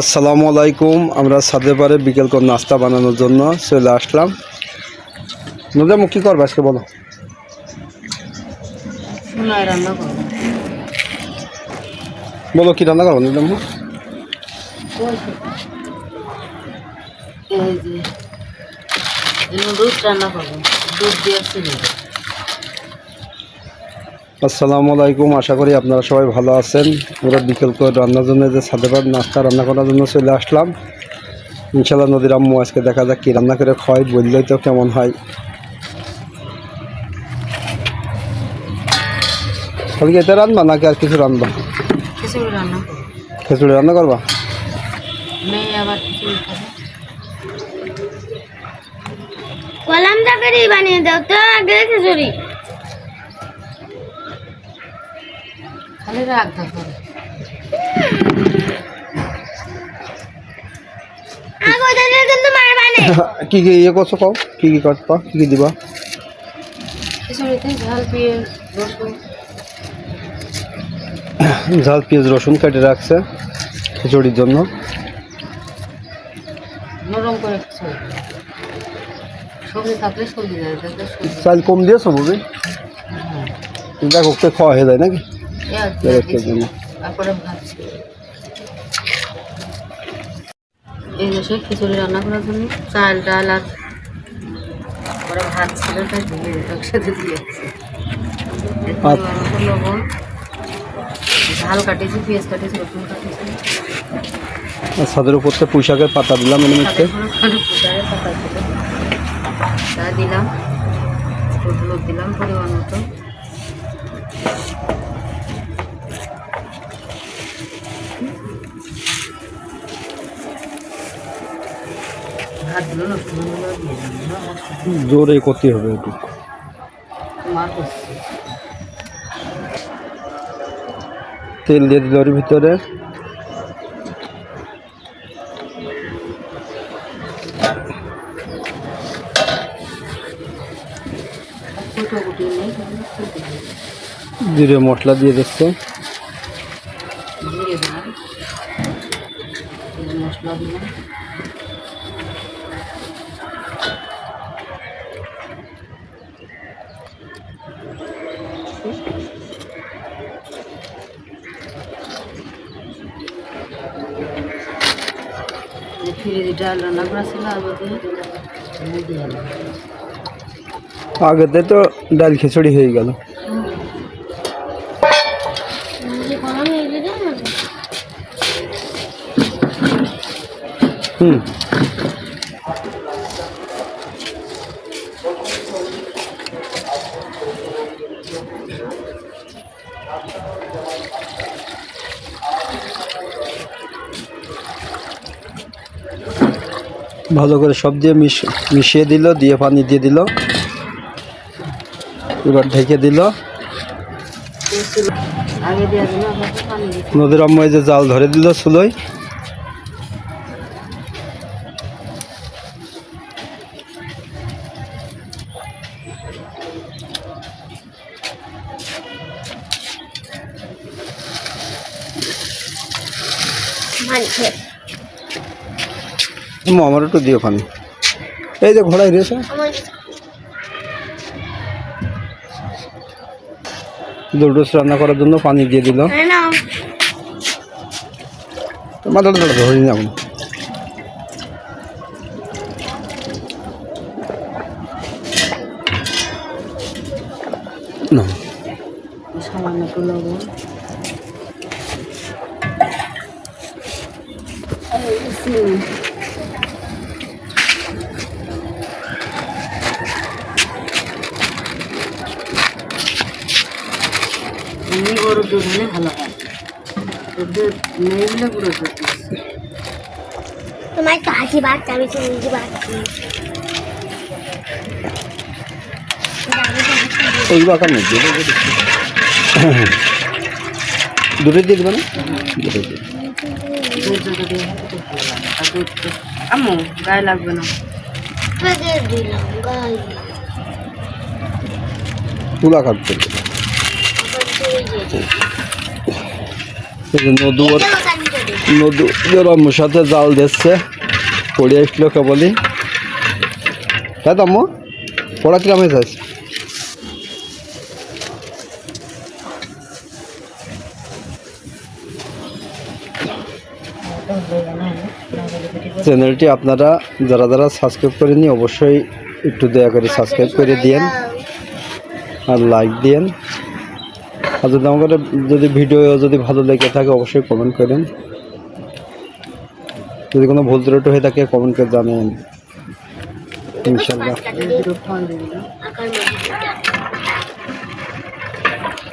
আসসালামু আলাইকুম। আমরা ছাদে পারে বিকেল করে নাস্তা বানানোর জন্য চলে আসলাম। নজামু কী করবে আজকে বলো? বলো কী রান্না করব নজামু এই যে এমন দুধ রান্না করব। দুধ দিয়ে আসসালামু আলাইকুম আশা করি আপনারা সবাই ভালো আছেন। আমরা বিকেল করে রান্নার জন্য যে ছাদে পারে নাস্তা রান্না করার জন্য চলে আসলাম। ইনশাল্লাহ নদীর আম্মু আজকে দেখা যাক কী রান্না করে খাওয়াই বললেই তো কেমন হয়। খালি কি এটা রান্না নাকি আর কিছু রান্না? খিচুড়ি রান্না। করব খিচুড়ি রান্না করবা? মেয়ে আবার খিচুড়ি খাবে। কলাম তরকারি বানিয়ে দাও তো আগে খিচুড়ি। খালি রাগ ধা করে আগে ওদের কিন্তু মারবা না। কি কি ইয়ে করছ কও? কি কি করবা কি কি দিবা? ঝাল পেঁয়াজ রসুন। ঝাল কেটে রাখছে খিচুড়ির জন্য। নরম করে সবজি কম দিয়েছ বুঝি দেখো কে খাওয়া হয়ে যায় নাকি? তারপরে ভাজছি। এই দেশে খিচুড়ি রান্না করার জন্য চাল ডাল আর পরে ভাত ছিল তাই দিয়ে একসাথে দিয়েছি। লবণ ঝাল কাটিয়েছি পেঁয়াজ কাটিয়েছি রসুন কাটিয়েছি। আর ছাদের উপর থেকে পুঁই শাকের পাতা দিলাম তারপরে পাতা ছিল। তা দিলাম দিলাম পরিমাণ মতো। জোরে করতে হবে একটু তেল দিয়ে দিল ওর ভিতরে। জিরে মশলা দিয়ে দিচ্ছে জিরে দিলাম এই মশলা দিলাম দিয়ে দিলাম আগেতে তো ডাল খিচুড়ি হয়ে গেল। হুম ভালো করে সব দিয়ে মিশ মিশিয়ে দিল, দিয়ে পানি দিয়ে দিল। এবার ঢেকে দিল। নদীর আম্মা যে জাল ধরে দিল চুলোয় আম্মা, আমার একটু দিও পানি। এই যে ঘোড়ায় রয়েছে আমার দুটোস রান্না করার জন্য পানি দিয়ে দিল মাথাটা ধরে নিলাম না সামান্য একটু লবণ এমনি গরুর দুধ হলে ভালো হয় দুধ নেই হলে গুঁড়ো দুধ দিচ্ছি। তোমার তো আমি বাচ্চা ওই বাঁকা নেই দুটো দিয়ে দেবে না? দুটো দিয়ে। তো তো আম্মু গায়ে লাগবে না। তুলা কাটতে নদু আম্মুর সাথে জাল দিচ্ছে। পড়ে আসলো কেবলই। তাই তো আম্মু পড়া কিরাম হয়েছে আজ? চ্যানেলটি আপনারা যারা যারা সাবস্ক্রাইব করেনি অবশ্যই একটু দয়া করে সাবস্ক্রাইব করে দিয়েন আর লাইক দিয়েন। আর যদি আমাদের যদি ভিডিও যদি ভালো লেগে থাকে অবশ্যই কমেন্ট করেন। যদি কোনো ভুল ত্রুটি হয়ে থাকে কমেন্ট করে জানান ইনশাল্লাহ দিয়ে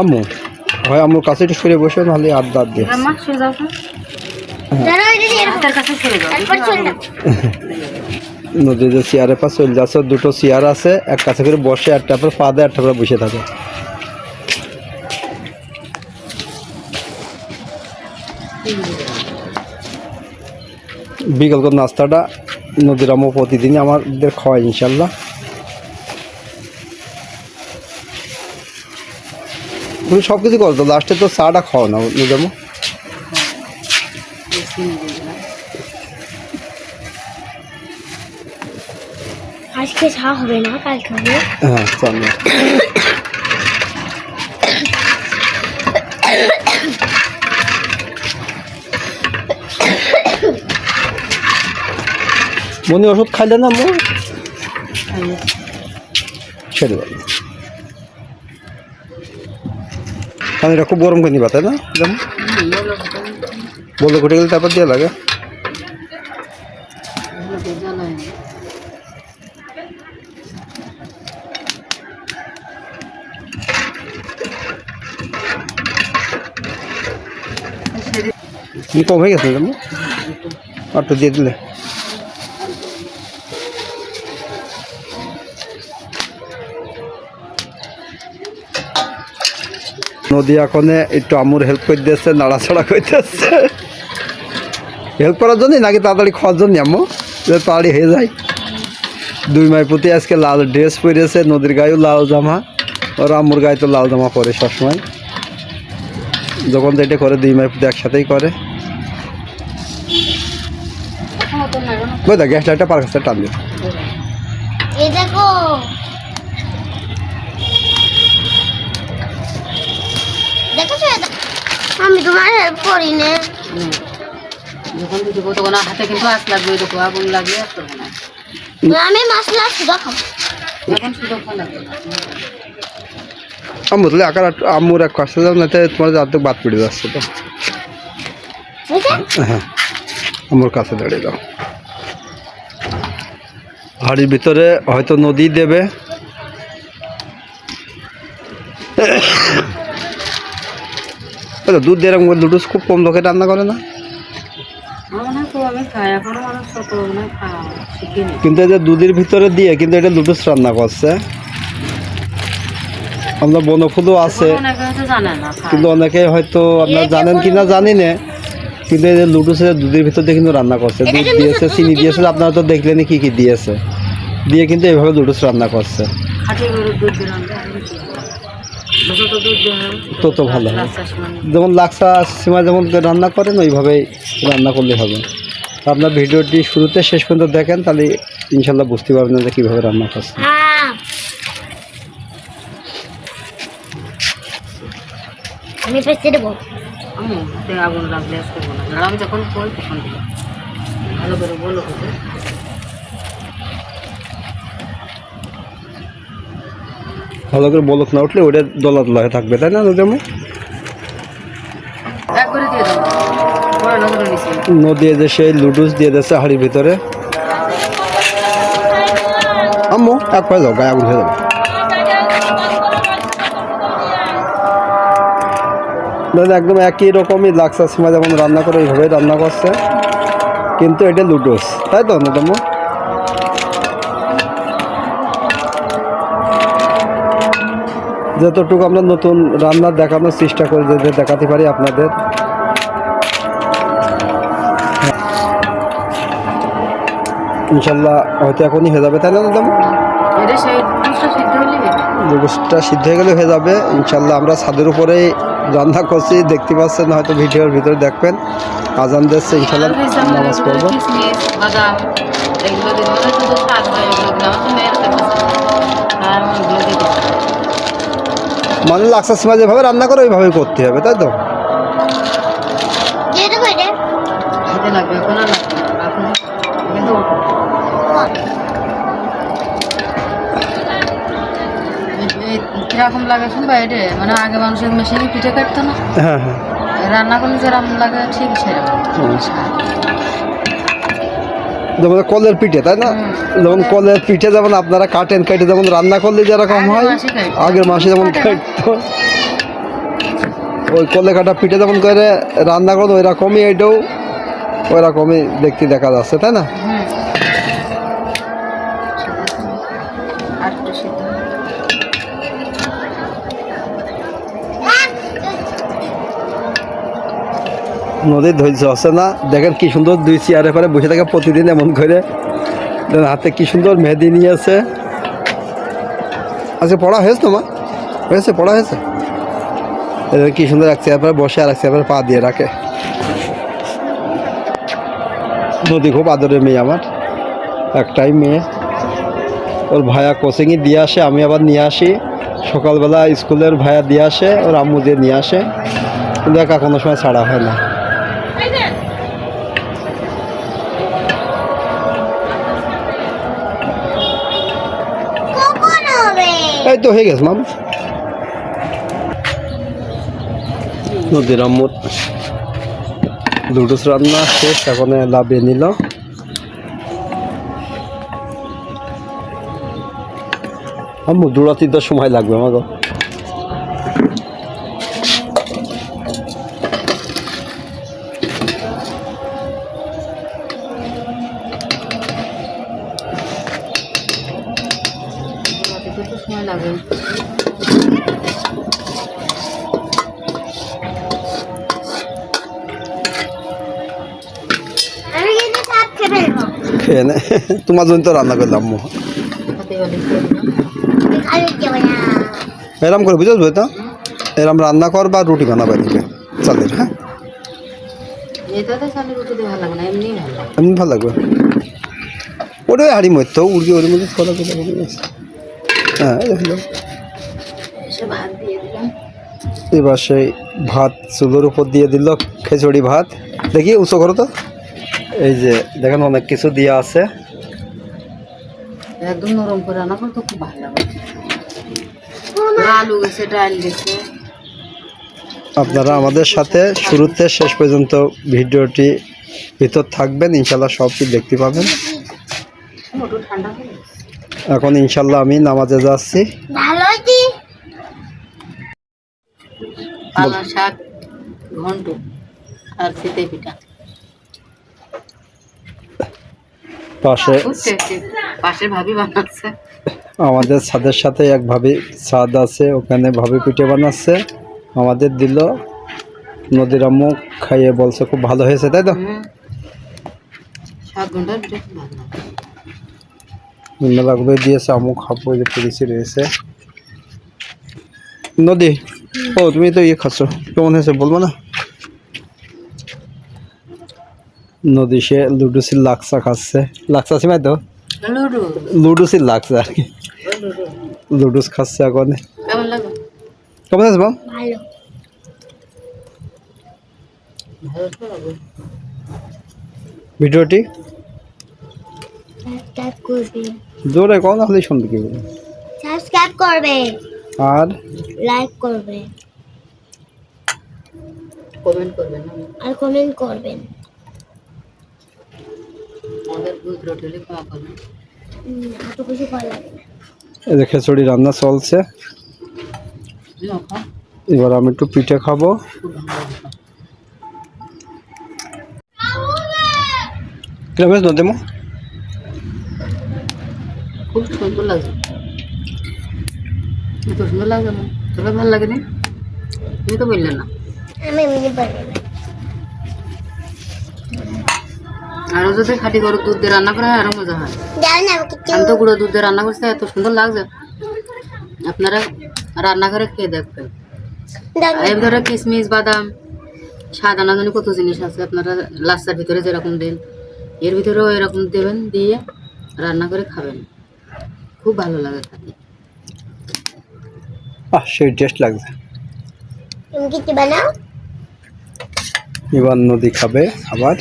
আম্মু হয় আম্মুর কাছে একটু সরে বসে নাহলে আড্ডা দিয়ে মা শুয়ে যাও তো। দাঁড়াও এই দিদি এরকম হাতের কাছে সরে যাও তারপর চলে যাও। নদীর যে চেয়ারের পাশে চলে যাচ্ছে দুটো চেয়ার আছে এক কাছে করে বসে একটা পর পা দেয় একটা পরে বসে থাকে। বিকল্প নাস্তাটা নদীর আমও প্রতিদিনই আমাদের খাওয়াই ইনশাল্লাহ। তুমি সব কিছু করো তো লাস্টে তো চাটা খাও না দিলাম আজকে চা হবে না কালকে হবে। হ্যাঁ চল। মনি ওষুধ খাইলে না মো সেরে যাবে পানিটা খুব গরম করে নিবা, তাই না? যেমন বলতে ঘটে গেলে তারপর দিয়ে লাগে। কম হয়ে গেছে আর তো দিয়ে দিলে। নদী এখন একটু আমুর হেল্প করে দিচ্ছে নাড়াছাড়া করতেছে হেল্প করার জন্যই নাকি তাড়াতাড়ি খাওয়ার জন্য আম্মু? যে তাড়াতাড়ি হয়ে যায়। দুই মাই প্রতি আজকে লাল ড্রেস পরেছে নদীর গায়েও লাল জামা ওর আম্মুর গায়ে তো লাল জামা পরে সবসময়। যখন যেটা করে দুই মাই প্রতি একসাথেই করে। দেখ গ্যাস লাইটটা পার কাছে টান দিও আমি তোমার হেল্প করি না। যখন দিব তখন হাতে কিন্তু আস লাগবে দেখো আগুন লাগলে আর করব না। আমি মশলা শুধু খাব এখন শুধু ফোন লাগবে না। আকার আম্মুর এক কাছে যাও না তোমার যাতে বাদ পড়ে যাচ্ছে তো। হ্যাঁ। আম্মুর কাছে দাঁড়িয়ে দাও। হাড়ির ভিতরে হয়তো নদী দেবে। তো দুধ এরকম করে দুটো খুব কম লোকে রান্না করে না? কিন্তু এই যে দুধের ভিতরে দিয়ে কিন্তু এটা লুডুস রান্না করছে। আমরা বনফুলও আছে। কিন্তু অনেকে হয়তো আপনারা জানেন কি না জানি না। কিন্তু এই যে লুডুসের দুধের ভিতর দিয়ে কিন্তু রান্না করছে। দুধ দিয়েছে চিনি দিয়েছে আপনারা তো দেখলেন কি কি দিয়েছে। দিয়ে কিন্তু এইভাবে লুডুস রান্না করছে। খাঁটি গরুর দুধ দিলাম তো আর কিছু না। যত তো দুধ দেওয়া হয়, তো তো ভালো হয়। যেমন লাক্সা সীমা যেমন রান্না করেন ওইভাবেই রান্না করলে হবে। আপনার ভিডিওটি শুরুতে শেষ পর্যন্ত দেখেন তাহলে ইনশাল্লাহ বুঝতে পারবেন যে কীভাবে রান্না করছে হ্যাঁ আমি পেস্টে দেবো। আমি আগুন লাগলে আর করব না আমি যখন কই তখন ভালো করে বলো ভালো করে বলক না উঠলে ওটা দলা দলা হয়ে থাকবে তাই না যেমন নদী যে সেই লুডুস দিয়ে দিয়েছে হাড়ির ভিতরে। আম্মু এক পায়ে যাও গায়ে আগুন হয়ে যাবে। দাদা একদম একই রকমই লাগছে সময় যেমন রান্না করে এইভাবে রান্না করছে। কিন্তু এটা লুডুস। তাই তো নদম্মু যতটুকু আমরা নতুন রান্না দেখানোর চেষ্টা করি যে দেখাতে পারি আপনাদের। ইনশাল্লাহ হয়তো এখনই হয়ে যাবে তাই না দাদা? সিদ্ধ হয়ে গেলে হয়ে যাবে। ইনশাল্লাহ আমরা ছাদের উপরেই রান্না করছি দেখতে পাচ্ছেন হয়তো ভিডিওর ভিতরে দেখবেন। আজান দিচ্ছে ইনশাল্লাহ নামাজ পড়ব। মানে লাক্সার সময় যেভাবে রান্না করে ওইভাবে করতে হবে তাই তো? কীরকম লাগে শুনবা এটা? মানে আগে মানুষের মেশিনে পিঠে কাটতো না। হ্যাঁ হ্যাঁ। রান্না করলে যেরকম লাগে ঠিক সেরকম। যেমন কলের পিঠে তাই না? যেমন কলের পিঠে যেমন আপনারা কাটেন কেটে যেমন রান্না করলে যেরকম হয় আগের মাসে যেমন কাটতো। ওই কলে কাটা পিঠে যেমন করে রান্না করেন ওই রকমই এটাও ওই রকমই দেখতে দেখা যাচ্ছে তাই না? নদীর ধৈর্য আছে না। দেখেন কি সুন্দর দুই চেয়ারে পরে বসে থাকে প্রতিদিন এমন করে। হাতে কি সুন্দর মেহেদি নিয়েছে আজকে পড়া হয়েছে তোমার? হয়েছে, পড়া হয়েছে? কি সুন্দর এক চেয়ার পরে বসে আর এক চেয়ার পা দিয়ে রাখে। নদী খুব আদরের মেয়ে আমার। একটাই মেয়ে। ওর ভাইয়া কোচিংয়ে দিয়ে আসে, আমি আবার নিয়ে আসি। সকালবেলা স্কুলের ভাইয়া দিয়ে আসে, ওর আম্মু দিয়ে নিয়ে আসে। একা কোনো সময় ছাড়া হয় না। তো হয়ে গেছে, মাম। নদীর আম্মুর লুডুস রান্না শেষ, এখন লাভিয়ে নিল আম্মু দৌড়াতে তো সময় লাগবে আমাকে লাগে। খেয়ে নে। তোমার জন্য তো রান্না করলাম খালি এরম করে বুঝেছ তো এরম রান্না কর বা রুটি বানাবে দিকে চালের হ্যাঁ? এটাতে চালের রুটি দিয়ে ভালো লাগে না এমনি ভালো লাগবে। ওটাই হাড়ি মরতো উড়িয়ে ওর মধ্যে কলা কলা করে হ্যাঁ। এবার সেই ভাত চুলোর উপর দিয়ে দিল খিচুড়ি ভাত। দেখি উঁচু করো তো। এই যে দেখেন অনেক কিছু দিয়ে আছে। একদম নরম করে রান্না করতে খুব ভালো লাগে। আলু গেছে ডাল গেছে। আপনারা আমাদের সাথে শুরুতে শেষ পর্যন্ত ভিডিওটি ভিতর থাকবেন ইনশাল্লাহ সব কিছু দেখতে পাবেন। ঠান্ডা এখন ইনশাল্লাহ আমি নামাজে যাচ্ছি। পাশে পাশে ভাবি বানাচ্ছে। আমাদের ছাদের সাথে এক ভাবি ছাদ আছে ওখানে ভাবি পিঠে বানাচ্ছে। আমাদের দিল নদীর আম্মু খাইয়ে বলছে খুব ভালো হয়েছে তাই তো? মেলাগুলো দিয়েছে আমু খাব যে পুলিশি রয়েছে। নদী ও তুমি তো ইয়ে খাচ্ছ কেমন হয়েছে বলব না? নদী সে লুডুসির লাক্সা খাচ্ছে। লাক্সা সিমাই তো? লুডু। লুডুসির লাক্সা আর কি। লুডুস খাচ্ছে এখন। কেমন আছে বাম তো ভিডিওটি? করবে জোরে কম না হলে শুনতে কি বলব। সাবস্ক্রাইব করবে। আর? লাইক করবে। কমেন্ট করবেন আর কমেন্ট করবেন। আমাদের দুধ রোটি ক্ষমা করবেন এত কিছু ভালো লাগে এই যে খিচুড়ি রান্না চলছে। এবার আমি একটু পিঠে খাব। কিরম নদীমা খুব সুন্দর লাগছে এত সুন্দর লাগে না তোকে ভালো লাগে না তুমি তো বললে না আরও যদি খাঁটি গরুর দুধ দিয়ে রান্না করা হয় আরও মজা হয় আমি তো গুঁড়ো দুধ দিয়ে রান্না করছি এত সুন্দর লাগছে আপনারা রান্না করে খেয়ে দেখবেন আর এর ধরো কিশমিশ বাদাম সাদা না জানি কত জিনিস আছে আপনারা লাচ্চার ভিতরে যেরকম দেন এর ভিতরেও এরকম দেবেন দিয়ে রান্না করে খাবেন। খুব ভালো লাগে খেতে। আহ সেই টেস্ট লাগছে তুমি কিছু বানাও? এবার নদী খাবে আবার।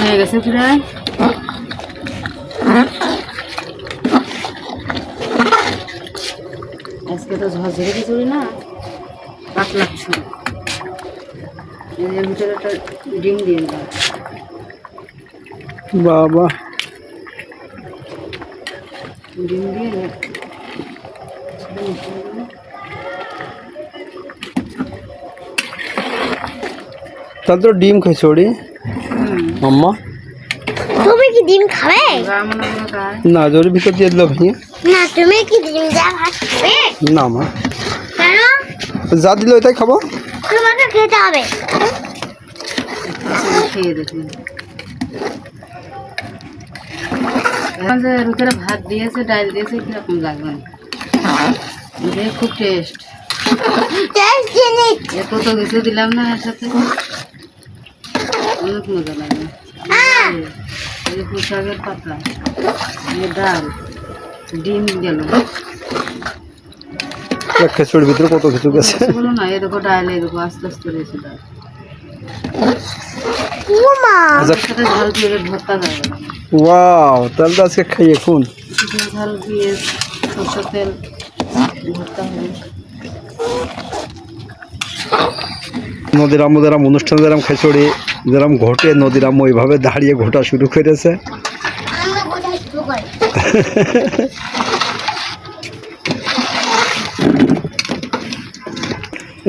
হয়ে গেছে প্রায় আজকে তো ঝরঝরে খিচুড়ি না পাতলা খিচুড়ি ভিতরে একটা ডিম দিয়ে দেওয়া বাবা। ডিম দিয়ে তাহলে তো ডিম খিচুড়ি আম্মা তুমি কি ডিম খাবে? না জোর ভিতর দিয়ে দিল ভেঙে না তুমি কি ডিম যা ভাত খাবে? না মা। কেন? যা দিল খাব। তোমাকে খেতে হবে। খেয়ে দেখুন এখন যে ভিতরে ভাত দিয়েছে ডাল দিয়েছে কীরকম লাগবে যে খুব টেস্ট টেস্ট জিনিস এ কত কিছু দিলাম না এর সাথে অনেক মজা লাগে হ্যাঁ। এই যে পোশাকের পাতা এই যে ডাল ডিম গেল এক খিচুড়ির ভিতরে কত কিছু গেছে বলো না এরকম ডাল এরকম আস্তে আস্তে রয়েছে ডাল আচ্ছা। ওয়াও তাহলে তো আজকে খাই এখন। ঝাল দিয়ে সরষের তেল ভর্তা হবে। নদীর আম্মু যেরম অনুষ্ঠান যেরম খিচুড়ি যেরম ঘটে নদীর আম্মু ওইভাবে দাঁড়িয়ে ঘোটা শুরু করেছে আমরা কোথায় শুরু করি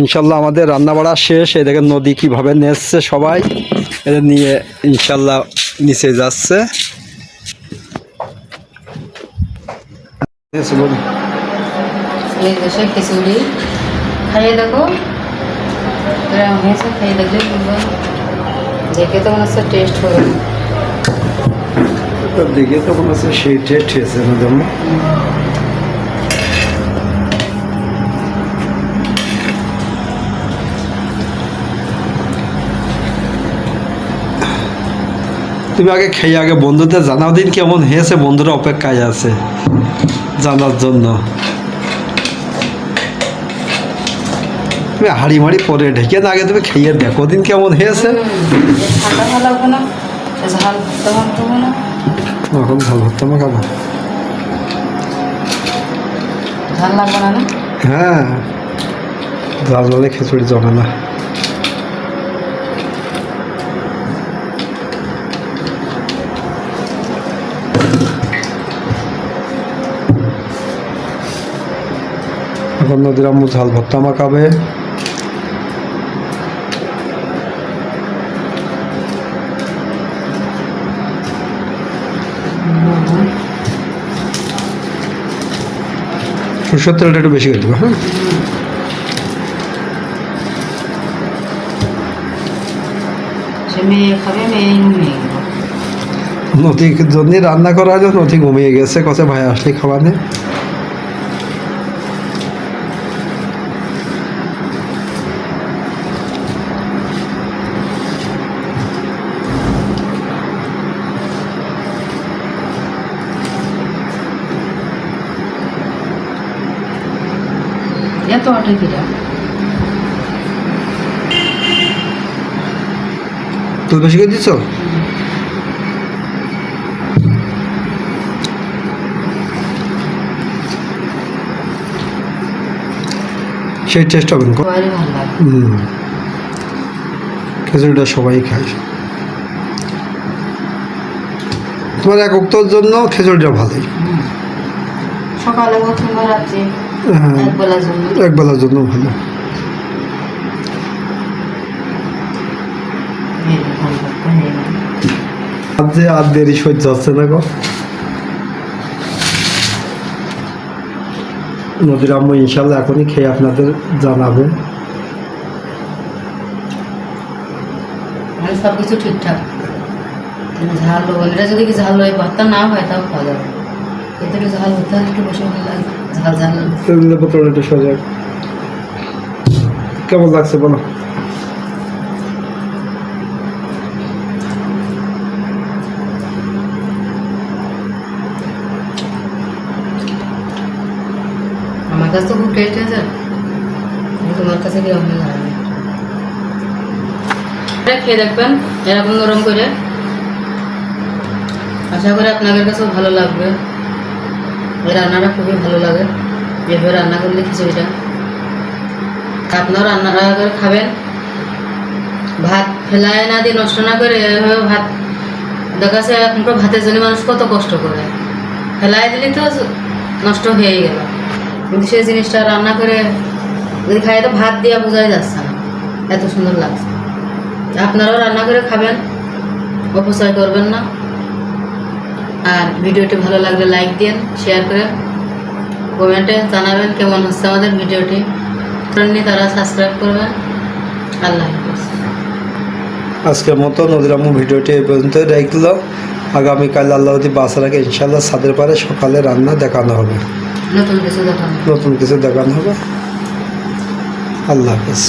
ইনশাল্লাহ আমাদের রান্না বাড়া শেষ। এই দেখেন নদী কীভাবে নেচছে সবাই। এদের নিয়ে ইনশাল্লাহ নিচে যাচ্ছে। খিচুড়ি। খাইয়ে দেখো। হয়েছে খাইয়ে দেখলে দেখে তো মনে হচ্ছে টেস্ট হবে দেখে তো মনে হচ্ছে সেই টেস্ট হয়েছে আমাদের তুমি আগে খেয়ে আগে বন্ধুদের জানাও দিন কেমন হয়েছে বন্ধুরা অপেক্ষায় আছে জানার জন্য। তুমি হাড়ি মাড়ি পরে ঢেকে না আগে তুমি খেয়ে দেখো দিন কেমন হয়েছে। এখন ঝাল ভর্তা মাখাবো হ্যাঁ ঝাল খিচুড়ি জমে না। এখন নদীর আম্মু ঝাল ভর্তা মাখাবে সরষের তেলটা একটু বেশি করে দেবো হ্যাঁ? নদী জন্য রান্না করা হলো নদী ঘুমিয়ে গেছে কত ভাই আসলে খাওয়ানে এত আটে কিরা তুই বেশি করে দিচ্ছ সেই টেস্ট হবে না সবারই ভালো লাগে। হুম। খিচুড়িটা সবাই খায়। তোমার এক উক্তর জন্য খিচুড়িটা ভালোই। সকালে রাত্রে এক বেলার জন্য ভালো। হয়ে। আর যে আর দেরি সহ্য হচ্ছে না গো। নদীর আম্মু ইনশাল্লাহ এখনই খেয়ে আপনাদের জানাবে। মানে সব কিছু ঠিকঠাক ঝাল লবণটা যদি কি ঝাল ওই ভর্তা না হয় তাও খাওয়া যাবে। একটু ঝাল হতে একটু বেশি ভালো লাগে ঝাল ঝাল তেলের সোজা কেমন লাগছে বলো? আমার কাছে তো খুব টেস্ট তোমার কাছে কি লাগে এটা খেয়ে দেখবেন এরকম নরম করে। আশা করি আপনাদের কাছেও ভালো লাগবে। এই রান্নাটা খুবই ভালো লাগে। এভাবে রান্না করলে খিচুড়িটা আপনারা রান্না করে খাবেন। ভাত ফেলায় না দিয়ে নষ্ট না করে এভাবে ভাত দেখা যাচ্ছে এখনকার ভাতের জন্য মানুষ কত কষ্ট করে। ফেলায় দিলে তো নষ্ট হয়েই গেল। কিন্তু সেই জিনিসটা রান্না করে যদি খাই তো ভাত দিয়ে বোঝাই যাচ্ছে না। এত সুন্দর লাগছে। আপনারাও রান্না করে খাবেন। অপচয় করবেন না। আর ভিডিওটি ভালো লাগলে লাইক দিন শেয়ার করেন কমেন্টে জানাবেন কেমন হচ্ছে আমাদের ভিডিওটি। তারা সাবস্ক্রাইব করবেন। আল্লাহ আজকের মতো নদীরামু ভিডিওটি এই পর্যন্ত রাখল আগামীকাল আল্লাহ যদি বাসা রাখে ইনশাল্লাহ ছাদের পারে সকালে রান্না দেখানো হবে। নতুন কিছু দেখানো নতুন কিছু দেখানো হবে। আল্লাহ হাফিজ।